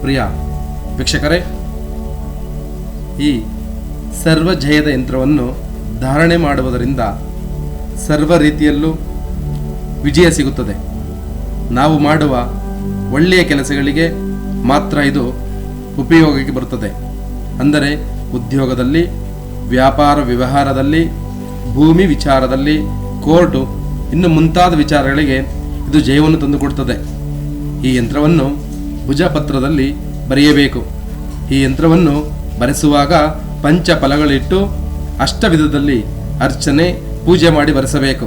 ಪ್ರಿಯ ವೀಕ್ಷಕರೇ, ಈ ಸರ್ವ ಜಯದ ಯಂತ್ರವನ್ನು ಧಾರಣೆ ಮಾಡುವುದರಿಂದ ಸರ್ವ ರೀತಿಯಲ್ಲೂ ವಿಜಯ ಸಿಗುತ್ತದೆ. ನಾವು ಮಾಡುವ ಒಳ್ಳೆಯ ಕೆಲಸಗಳಿಗೆ ಮಾತ್ರ ಇದು ಉಪಯೋಗಕ್ಕೆ ಬರುತ್ತದೆ. ಅಂದರೆ ಉದ್ಯೋಗದಲ್ಲಿ, ವ್ಯಾಪಾರ ವ್ಯವಹಾರದಲ್ಲಿ, ಭೂಮಿ ವಿಚಾರದಲ್ಲಿ, ಕೋರ್ಟು, ಇನ್ನು ಮುಂತಾದ ವಿಚಾರಗಳಿಗೆ ಇದು ಜಯವನ್ನು ತಂದುಕೊಡುತ್ತದೆ. ಈ ಯಂತ್ರವನ್ನು ಭುಜಪತ್ರದಲ್ಲಿ ಬರೆಯಬೇಕು. ಈ ಯಂತ್ರವನ್ನು ಬರೆಸುವಾಗ ಪಂಚ ಫಲಗಳಿಟ್ಟು ಅಷ್ಟವಿಧದಲ್ಲಿ ಅರ್ಚನೆ, ಪೂಜೆ ಮಾಡಿ ಬರೆಸಬೇಕು.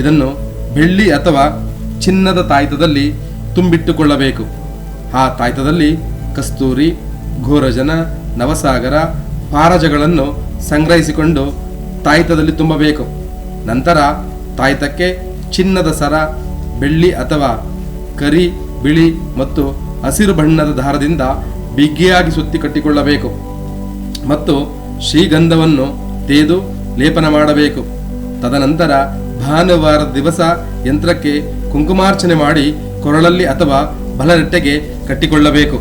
ಇದನ್ನು ಬೆಳ್ಳಿ ಅಥವಾ ಚಿನ್ನದ ತಾಯ್ತದಲ್ಲಿ ತುಂಬಿಟ್ಟುಕೊಳ್ಳಬೇಕು. ಆ ತಾಯ್ತದಲ್ಲಿ ಕಸ್ತೂರಿ ಘೋರಜನ ನವಸಾಗರ, ಪಾರಜಗಳನ್ನು ಸಂಗ್ರಹಿಸಿಕೊಂಡು ತಾಯ್ತದಲ್ಲಿ ತುಂಬಬೇಕು. ನಂತರ ತಾಯ್ತಕ್ಕೆ ಚಿನ್ನದ ಸರ, ಬೆಳ್ಳಿ ಅಥವಾ ಕರಿ, ಬಿಳಿ ಮತ್ತು ಹಸಿರು ಬಣ್ಣದ ದಾರದಿಂದ ಬಿಗಿಯಾಗಿ ಸುತ್ತಿ ಕಟ್ಟಿಕೊಳ್ಳಬೇಕು ಮತ್ತು ಶ್ರೀಗಂಧವನ್ನು ತೇದು ಲೇಪನ ಮಾಡಬೇಕು. ತದನಂತರ ಭಾನುವಾರ ದಿವಸ ಯಂತ್ರಕ್ಕೆ ಕುಂಕುಮಾರ್ಚನೆ ಮಾಡಿ ಕೊರಳಲ್ಲಿ ಅಥವಾ ಬಲನೆಟ್ಟೆಗೆ ಕಟ್ಟಿಕೊಳ್ಳಬೇಕು.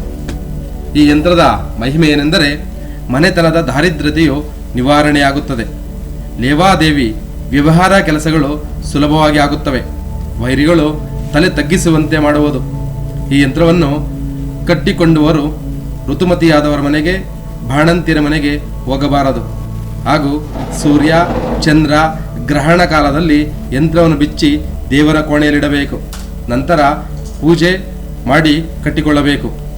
ಈ ಯಂತ್ರದ ಮಹಿಮೆ ಏನೆಂದರೆ ಮನೆತನದ ದಾರಿದ್ರ್ಯತೆಯು ನಿವಾರಣೆಯಾಗುತ್ತದೆ. ಲೇವಾದೇವಿ ವ್ಯವಹಾರ ಕೆಲಸಗಳು ಸುಲಭವಾಗಿ ಆಗುತ್ತವೆ. ವೈರಿಗಳು ತಲೆ ತಗ್ಗಿಸುವಂತೆ ಮಾಡುವುದು. ಈ ಯಂತ್ರವನ್ನು ಕಟ್ಟಿಕೊಂಡವರು ಋತುಮತಿಯಾದವರ ಮನೆಗೆ, ಬಾಣಂತಿಯರ ಮನೆಗೆ ಹೋಗಬಾರದು. ಹಾಗೂ ಸೂರ್ಯ, ಚಂದ್ರ, ಗ್ರಹಣ ಕಾಲದಲ್ಲಿ ಯಂತ್ರವನ್ನು ಬಿಚ್ಚಿ ದೇವರ ಕೋಣೆಯಲ್ಲಿಡಬೇಕು. ನಂತರ ಪೂಜೆ ಮಾಡಿ ಕಟ್ಟಿಕೊಳ್ಳಬೇಕು.